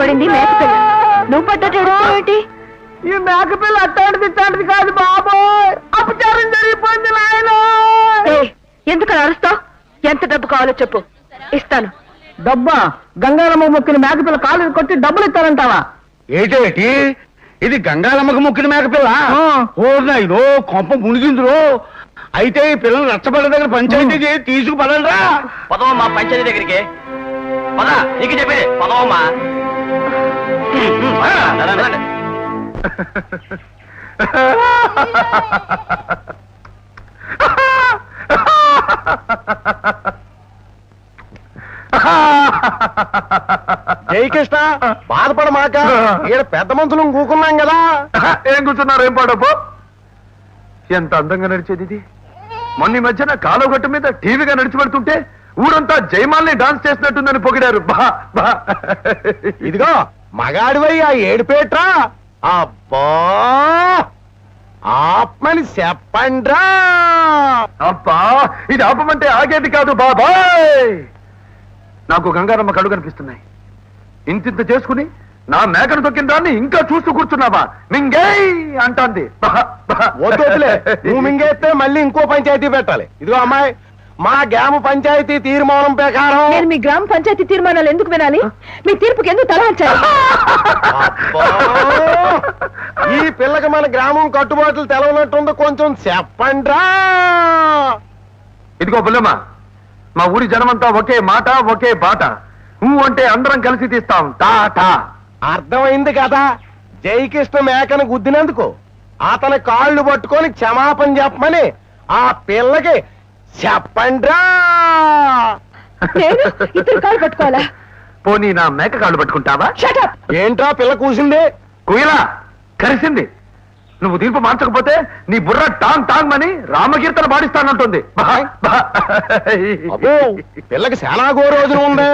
పడింది మేకపిల్ల. నువ్వు పడ్డట్టు ఏంటి? ఈ మేకపిల్ల అట్టాంటిది ఇట్టాంటిది కాదు బాబోయ్. అపచారం జరిగిపోయింది నాయన. ఎందుకు అరుస్తావ్? ఎంత డబ్బు కావాలో చెప్పు. ఇస్తాను. డబ్బా? గంగారమ్మ మొక్కిన మేకపిల్ల కాలు కొట్టి డబ్బులు ఇస్తారంటావా ఏటేటి ఇది గంగాలమ్మకు మొక్కిన మేకపిల్ల? ఆ. ఓర్నా ఇదో కొంప మునిగిందిరో. అయితే ఈ పిల్లలు రచ్చబడ్డ దగ్గర పంచాయతీ చేసి తీసుకుపడంరా పదవమ్మా పంచాయతీ దగ్గరికి. పద నీకు చెప్పేది పదవమ్మా. జయకృష్ణ బాధపడమాక. ఈడ పెద్ద మనుషులు కూకున్నాం కదా. ఏం కూర్చున్నారు? ఏం పాడపు? ఎంత అందంగా నడిచేది ఇది? మొన్న ఈ మధ్యన కాలువగట్టు మీద టీవీగా నడిచి పెడుతుంటే ఊరంతా జయమాల్ని డాన్స్ చేసినట్టుందని పొగిడారు. బా బా. ఇదిగో మగాడివై ఆ ఏడుపేట్రా అబ్బా ఆత్మని చెప్పండ్రా. అబ్బా ఇది ఆపమంటే ఆగేది కాదు బాబాయ్. నాకు గంగారమ్మ కళ్ళు కనిపిస్తున్నాయి. ఇంతింత చేసుకుని నా మేకను తొక్కిన దాన్ని ఇంకా చూస్తూ కూర్చున్నావా? మింగేయ్ అంటాంది. వద్దులే. నువ్వు మింగేస్తే మళ్ళీ ఇంకో పంచాయతీ పెట్టాలి. ఇదిగో అమ్మాయి మా గ్రామ పంచాయతీ తీర్మానం ప్రకారం. నేను మీ గ్రామ పంచాయతీ తీర్మానాలు ఎందుకు వినాలి? మీ తీర్పుకి ఎందుకు తల వంచాలి? అబ్బా! ఈ పిల్లకి మన గ్రామం కట్టుబాట్లు తెలవనట్టుంది కొంచెం చెప్పండ్రా. ఇదిగో బుల్లమ్మ మా ఊరి జనమంతా ఒకే మాట ఒకే బాట. ఊ అంటే అందరం కలిసి తీస్తాం. టాటా అర్థమైంది కదా? జయకృష్ణ మేకను గుద్దినందుకు అతని కాళ్ళు పట్టుకొని క్షమాపణ చెప్పమని ఆ పిల్లకి చెప్పండ్రా! నేను ఇద్దరు కాలు పట్టుకోవాలా? పోనీ నా మేక కాళ్ళు పట్టుకుంటావా? షటప్ ఏంట్రా పిల్ల కూసింది? కుయిలా కరిసింది. నువ్వు తీర్పు మార్చకపోతే నీ బుర్ర టాంగ్ టాంగ్ అని రామకీర్తన పాడిస్తానంటుంది. బా, బా. అబ్బో పిల్లకి చాలా గో రోజులు ఉంది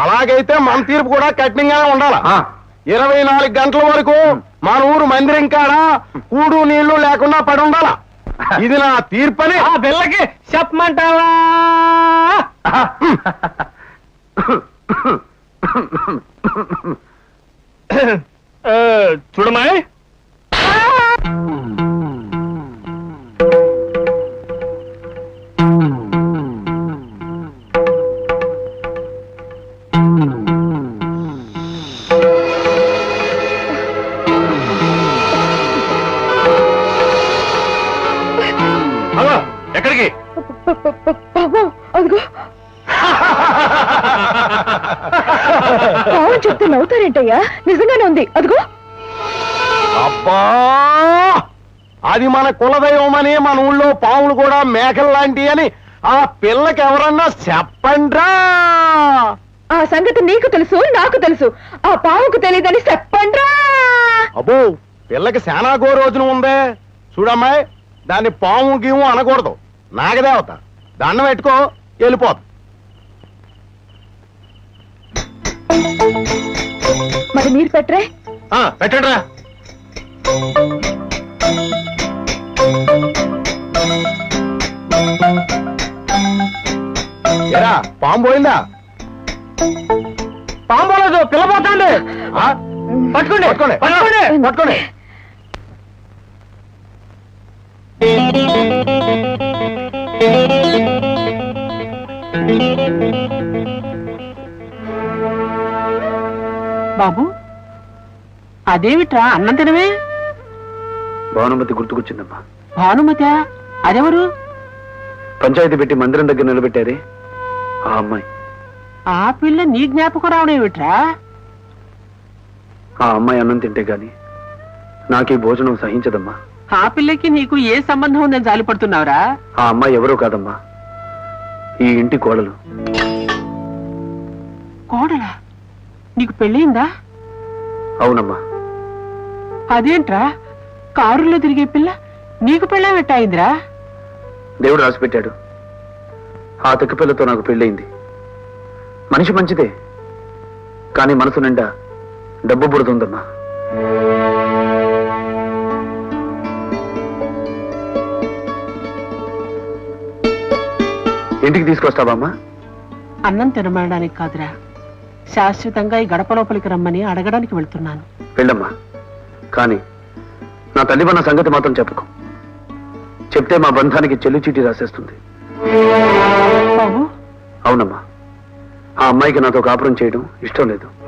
అలాగైతే మన తీర్పు కూడా కఠినంగానే ఉండాల? ఆ, ఇరవై నాలుగు గంటల వరకు మన ఊరు మందిరం కాడ? కూడు నీళ్ళు లేకుండా పడి ఉండాల ఇది నా తీర్పని. ఆ పిల్లకి చెప్పమంటావా? చూడమాయ్ హలో ఎక్కడికి? అదిగో. పావు చెప్తే నవ్వుతారేంటయ్యా? నిజంగానే ఉంది. అదిగో. అబ్బా! అది మన కులదైవం అని మన ఊళ్ళో పాములు కూడా మేకలు లాంటివి అని ఆ పిల్లకి ఎవరన్నా చెప్పండ్రా? ఆ సంగతి నీకు తెలుసు నాకు తెలుసు. ఆ పావుకు తెలియదని చెప్పండ్రా! అబ్బో పిల్లకి శానా గో రోజున ఉందే. చూడమ్మాయి దాన్ని పాము గీము అనకూడదు. నాగదేవత దండం పెట్టుకో వెళ్ళిపోదు. మరి మీరు పెట్టరే? పెట్టండి రా. ఎరా పాము పోయిందా? పాము పోలేదు పిల్ల పోతాండి ఆ? పట్టుకోండి పట్టుకోండి. పట్టుకోండి పట్టుకోండి. బాబు అదేమిట్రా అన్నం తినవే భానుమతి గుర్తుకొచ్చిందమ్మా. భానుమత అదెవరు? పంచాయతీ పెట్టి మందిరం దగ్గర నిలబెట్టారే ఆ అమ్మాయి. ఆ పిల్ల నీ జ్ఞాపకం రావడం ఏమిట్రా? ఆ అమ్మాయి అన్నం తింటే గాని నాకు ఈ భోజనం సహించదమ్మా. ఆ పిల్లకి నీకు ఏ సంబంధం ఉందని జాలిపడుతున్నావురా ఆ అమ్మాయి ఎవరో కాదమ్మా. ఈ ఇంటి కోడలు. కోడలా? నీకు పెళ్ళయిందా? అవునమ్మా. అదేంట్రా? కారులో తిరిగే పిల్ల నీకు పెళ్ళ పెట్టాయిందిరా దేవుడు రాసి పెట్టాడు ఆ పిల్లతో నాకు పెళ్ళయింది. మనిషి మంచిదే కానీ మనసు నిండా డబ్బు బుడుతుందమ్మా ఇంటికి తీసుకొస్తావమ్మా అన్నం తినమనడానికి కాదురా. శాశ్వతంగా ఈ గడప లోపలికి రమ్మని అడగడానికి వెళ్తున్నాను. వెళ్ళమ్మా. కానీ నా తల్లివన్న సంగతి మాత్రం చెప్పుకో. చెప్తే మా బంధానికి చెల్లి చీటీ రాసేస్తుంది. బాబు. అవునమ్మా. ఆ అమ్మాయికి నాతో కాపురం చేయడం ఇష్టం లేదు.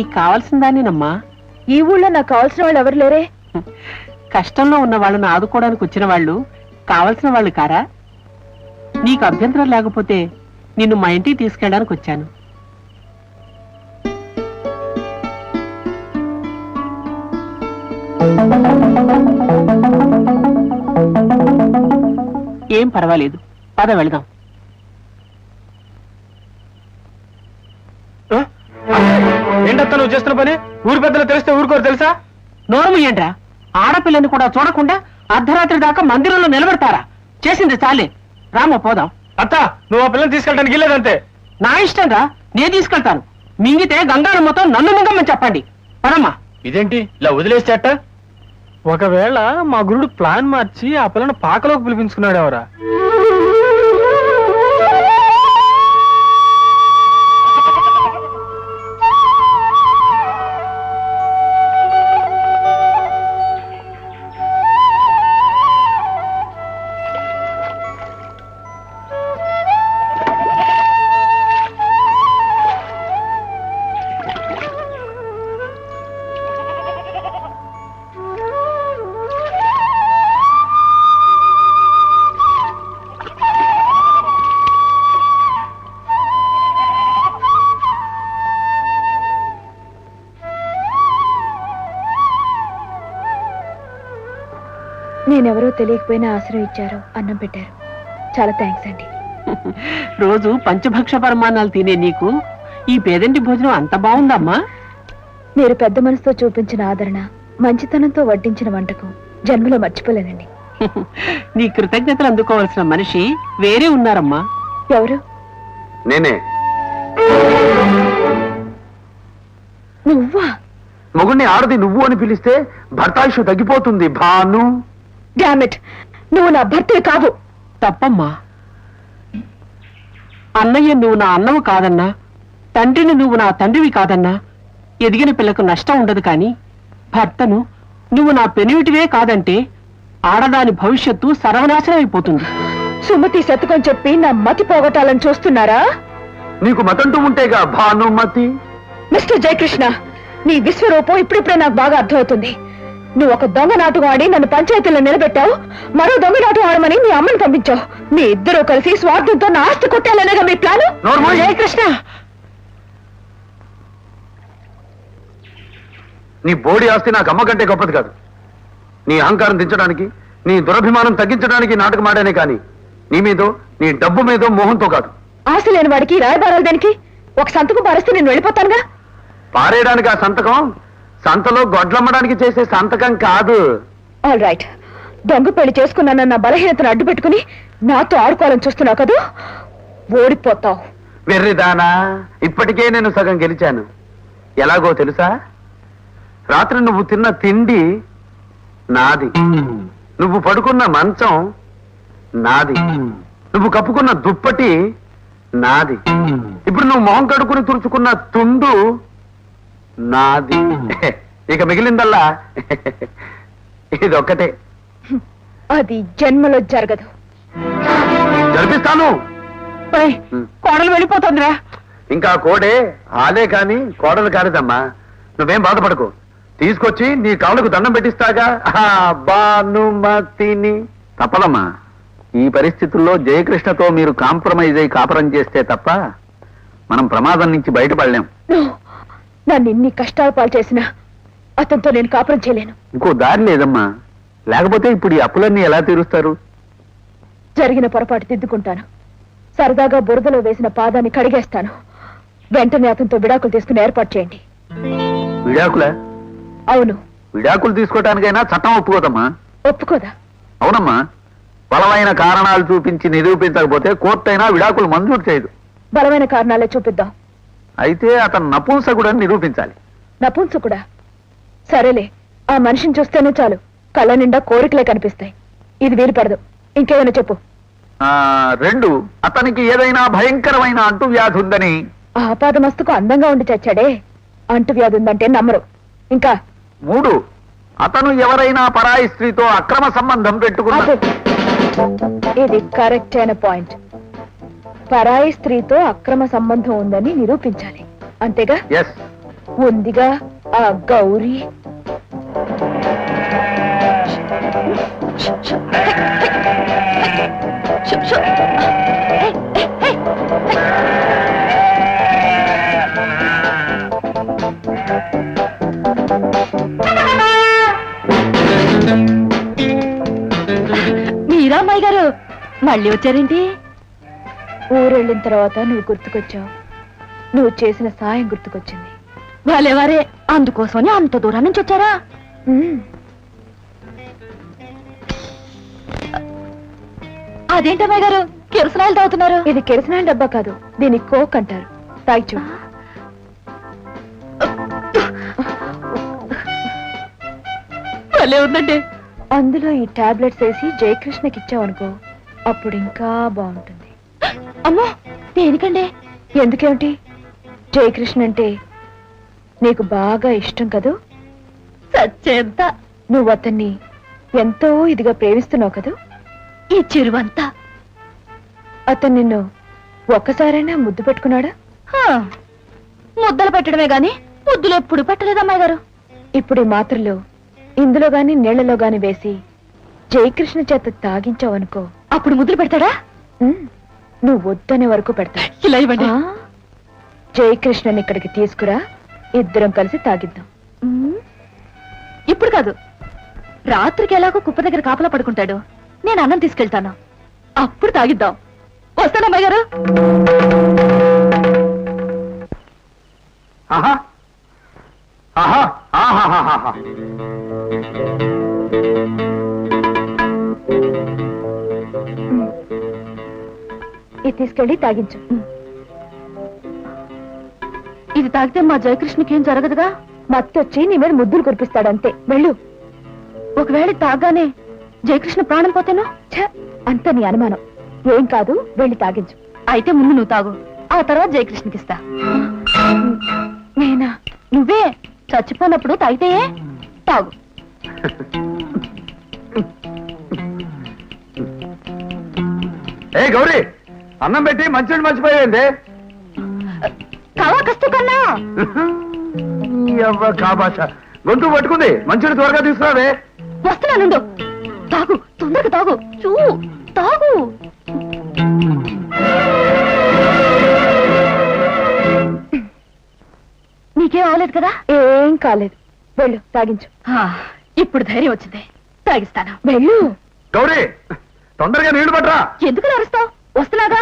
నీకు కావాల్సిన దానేనమ్మా ఈ ఊళ్ళో నాకు కావాల్సిన వాళ్ళు ఎవరు లేరే? కష్టంలో ఉన్న వాళ్ళని ఆదుకోవడానికి వచ్చిన వాళ్ళు కావలసిన వాళ్ళు కారా? నీకు అభ్యంతరం లేకపోతే నిన్ను మా ఇంటికి తీసుకెళ్ళడానికి వచ్చాను. ఏం పర్వాలేదు. పద వెళదాం. ఏంటత్తా నువ్వు చేస్తున్న పని? ఊరి పెద్దలు తెలిస్తే ఊరుకోరు తెలుసా? నోరు ఏంట్రా ఆడపిల్లని కూడా చూడకుండా అర్ధరాత్రి దాకా మందిరంలో నిలబెడతారా? చేసింది చాలే. రామ పోదాం. అత్త నువ్వు ఆ పిల్లల్ని తీసుకెళ్ళడానికి వెళ్ళేదంతే నా ఇష్టం రా నేను తీసుకెళ్తాను. మింగితే గంగారమ్మతో నన్ను మింగమని చెప్పండి. పరమ్మా ఇదేంటి? ఇలా వదిలేస్తే అట్ట? ఒకవేళ మా గురుడు ప్లాన్ మార్చి ఆ పిల్లను పాకలోకి పిలిపించుకున్నాడు ఎవరా? నేనెవరో తెలియకపోయినా ఆశ్రయం ఇచ్చారు అన్నం పెట్టారు. చాలా థ్యాంక్స్ అండి. రోజు పంచభక్ష పరమాణాలు తినే నీకు ఈ పేదంటి భోజనం అంత బాగుందమ్మా. మీరు పెద్ద మనసుతో చూపించిన ఆదరణ మంచితనంతో వడ్డించిన వంటకం జన్మలో మర్చిపోలేనండి నీ కృతజ్ఞతలు అందుకోవాల్సిన మనిషి వేరే ఉన్నారమ్మా. ఎవరు? నేనే. నువ్వా? మొగుణ్ణి ఆడది నువ్వు అని పిలిస్తే భర్తాయుషు తగ్గిపోతుంది భాను. డామిట్ నువ్వు నా భర్తే కావు. తప్పమ్మా. అన్నయ్య నువ్వు నా అన్నవు కాదన్నా. తండ్రిని నువ్వు నా తండ్రివి కాదన్నా. ఎదిగిన పిల్లకు నష్టం ఉండదు కాని భర్తను నువ్వు నా పెనివిటివే కాదంటే ఆడదాని భవిష్యత్తు సర్వనాశనం అయిపోతుంది. సుమతి శతకం చెప్పి నా మతి పోగొట్టాలని చూస్తున్నారా? నీకు మతంటూ ఉంటేగా భానుమతి? మిస్టర్ జయకృష్ణ నీ విశ్వరూపం ఇప్పుడిప్పుడే నాకు బాగా అర్థమవుతుంది. నువ్వు ఒక దొంగ నాటకం ఆడి నన్ను పంచాయతీలో నిలబెట్టావు. మరో దొంగ నాటకం ఆడమని మీ అమ్మని పంపించావు. మీ ఇద్దరూ కలిసి స్వార్థంతో నా ఆస్తి కొట్టాలనేగా మీ ప్లాను. జయకృష్ణ నీ బోడి ఆస్తి నాకు అమ్మ కంటే గొప్పది కాదు. నీ అహంకారం దించడానికి నీ దురభిమానం తగ్గించడానికి నాటకం ఆడానే కానీ నీ మీదో నీ డబ్బు మీదో మోహంతో కాదు. ఆశ లేని వాడికి రాయబారాలు దానికి? ఒక సంతకం పారేస్తే నేను వెళ్ళిపోతానుగా? పారేయడానికి ఆ సంతకం సంతలో గొడ్లమ్మడానికి చేసే సంతకం కాదు. ఆల్ రైట్ దొంగ పెళ్ళి చేసుకున్నానన్న బలహీనతను అడ్డు పెట్టుకుని నాతో ఆడుకోవాలని చూస్తున్నావు కదూ? ఓడిపోతావు. వెర్రిదానా ఇప్పటికే నేను సగం గెలిచాను. ఎలాగో తెలుసా? రాత్రి నువ్వు తిన్న తిండి నాది. నువ్వు పడుకున్న మంచం నాది. నువ్వు కప్పుకున్న దుప్పటి నాది. ఇప్పుడు నువ్వు మొహం కడుకుని తుడుచుకున్న తుండు నాది. ఇక మిగిలిందల్లా? ఇదొక్కటే. అది జన్మలో జరగదు. జరిపిస్తాను. కోడలు వెళ్ళిపోతుందిరా. ఇంకా కోడే ఆలే కాని కోడలు కాలేదమ్మా. నువ్వేం బాధపడకు. తీసుకొచ్చి నీ కాళ్ళకు దండం పెట్టిస్తాగా. ఆ, భానుమతిని. తప్పదమ్మా. ఈ పరిస్థితుల్లో జయకృష్ణతో మీరు కాంప్రమైజ్ అయి కాపురం చేస్తే తప్ప మనం ప్రమాదం నుంచి బయటపడలేం. నన్ను ఇన్ని కష్టాలు పాలు చేసినా అతనితో నేను కాపురం చేయలేను. ఇంకో దారి లేదమ్మా. లేకపోతే ఇప్పుడు ఈ అప్పులన్నీ ఎలా తీరుస్తారు? జరిగిన పొరపాటు దిద్దుకుంటాను. సరదాగా బురదలో వేసిన పాదాన్ని కడిగేస్తాను. వెంటనే అతనితో విడాకులు తీసుకుని ఏర్పాటు చేయండి. విడాకుల? అవును. విడాకులు తీసుకోవటానికైనా చట్టం ఒప్పుకోదమ్మా. ఒప్పుకోదా? అవునమ్మా. బలమైన కారణాలు చూపించి నిరూపించకపోతే కోర్టు అయినా విడాకులు మంజూరు చేయదు. బలమైన కారణాలే చూపిద్దాం. అయితే అతను నపుంసకుడని నిరూపించాలి. నపుంసకుడా? సరేలే ఆ మనిషిని చూస్తేనే చాలు. కళ్ళ నిండా కోరికలే కనిపిస్తాయి. ఇది వీలు పడదు. ఇంకేమైనా చెప్పు. ఆ రెండు అతనికి ఏదైనా భయంకరమైన అంటువ్యాధి ఉందని. ఆ ఆపాదమస్తుకు అందంగా ఉండి చచ్చాడే. అంటువ్యాధి ఉందంటే నమ్మరు. ఇంకా? మూడు అతను ఎవరైనా పరాయి స్త్రీతో అక్రమ సంబంధం ఆపు. పెట్టుకున్నాడు ఇది కరెక్ట్ అయిన పాయింట్. పరాయి స్త్రీతో అక్రమ సంబంధం ఉందని నిరూపించాలి. అంతేగా? ఉందిగా? ఆ గౌరీ. మీరా అమ్మాయి గారు? మళ్ళీ వచ్చారేంటి? ఊరెళ్ళిన తర్వాత నువ్వు గుర్తుకొచ్చావు. నువ్వు చేసిన సాయం గుర్తుకొచ్చింది. వాళ్ళెవరే? అందుకోసమని అంత దూరం నుంచి వచ్చారా? ఉమ్, అదేంటి అమ్మాయి గారు? కిరసనాయలు తాగుతున్నారు. ఇది కిరసనాయిల డబ్బా కాదు. దీన్ని కోక్ అంటారు. తాగి భలే ఉందండి. అందులో ఈ టాబ్లెట్స్ వేసి జయకృష్ణకి ఇచ్చావనుకో అప్పుడు ఇంకా బాగుంటుంది. అమ్మో దేనికండి? ఎందుకేమిటి? జయకృష్ణ అంటే నీకు బాగా ఇష్టం కదూ? సచ్చేంత నువ్వు అతన్ని ఎంతో ఇదిగా ప్రేమిస్తున్నావు కదూ? ఈ చిరువంతా. అతను నిన్ను ఒక్కసారైనా ముద్దు పెట్టుకున్నాడా? హా, ముద్దలు పెట్టడమే గాని ముద్దులు ఎప్పుడు పెట్టలేదు అమ్మాయి గారు ఇప్పుడు మాత్రలు ఇందులో గాని నీళ్ళలో గాని వేసి జయకృష్ణ చేత తాగించావనుకో. అప్పుడు ముద్దులు పెడతాడా? నువ్వు వద్దనే వరకు పెడతా. ఇలా ఇవ్వండి? జయకృష్ణని ఇక్కడికి తీసుకురా. ఇద్దరం కలిసి తాగిద్దాం. ఇప్పుడు కాదు. రాత్రికి ఎలాగో కుప్ప దగ్గర కాపలా పడుకుంటాడు. నేను అన్నం తీసుకెళ్తాను. అప్పుడు తాగిద్దాం. వస్తానమ్మాయి గారు. ఆహా. ఆహా. ఆహాహాహా. ఇది తీసుకెళ్ళి తాగించు. ఇది తాగితే మా జయకృష్ణకి ఏం జరగదుగా? మత్తొచ్చి నీ మీద ముద్దులు కురిపిస్తాడంతే. వెళ్ళు. ఒకవేళ తాగానే జయకృష్ణ ప్రాణం పోతేను? ఛ, అంత నీ అనుమానం. ఏం కాదు వెళ్ళి తాగించు. అయితే ముందు నువ్వు తాగు. ఆ తర్వాత జయకృష్ణకి ఇస్తా. నేనా? నువ్వే? చచ్చిపోయినప్పుడు తాగితే? తాగు. ఏ గౌరీ! అన్నం పెట్టి మంచినీళ్ళు మర్చిపోయింది కావా కస్తు కన్నా. అవ్వ కాబాష. గొంతు పట్టుకుంది. మంచిని త్వరగా తీసుకురావే. వస్తున్నానుండు తాగు తొందరగా తాగు. చూ తాగు. నీకేం అవలేదు కదా? ఏం కాలేదు. వెళ్ళు తాగించు. ఆ, ఇప్పుడు ధైర్యం వచ్చింది. తాగిస్తాను. వెళ్ళు. గౌరీ తొందరగా నీళ్ళు పట్టరా. ఎందుకు అరుస్తావు? వస్తున్నాగా?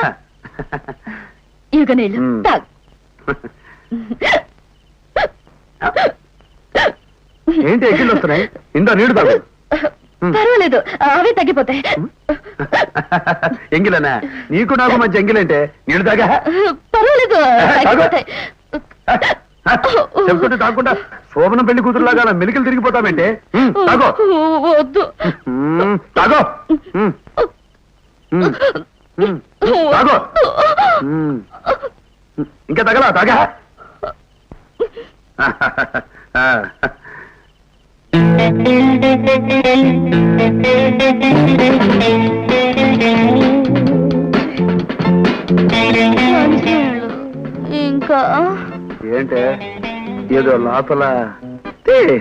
ఇక నీళ్ళు. తాగు. ఏంటి ఎక్కిళ్ళు వస్తున్నాయి? ఇందా నీళ్ళు తాగు. పర్వాలేదు. అవే తగ్గిపోతాయి. ఎంగిలనా? నీకు నాకు మధ్య ఎంగిలంటే నీళ్ళు తాగా? పర్వాలేదు. తగ్గిపోతాయి. చెప్తుంటే తాగకుండా శోభనం పెళ్ళి కూతురులాగా మెలికలు తిరిగిపోతామంటే తాగో. వద్దు. తాగో. తాగో. ఇంకా తగలా తాగా. ఇంకా? ఏంటే? ఏదో లోపల. టీ.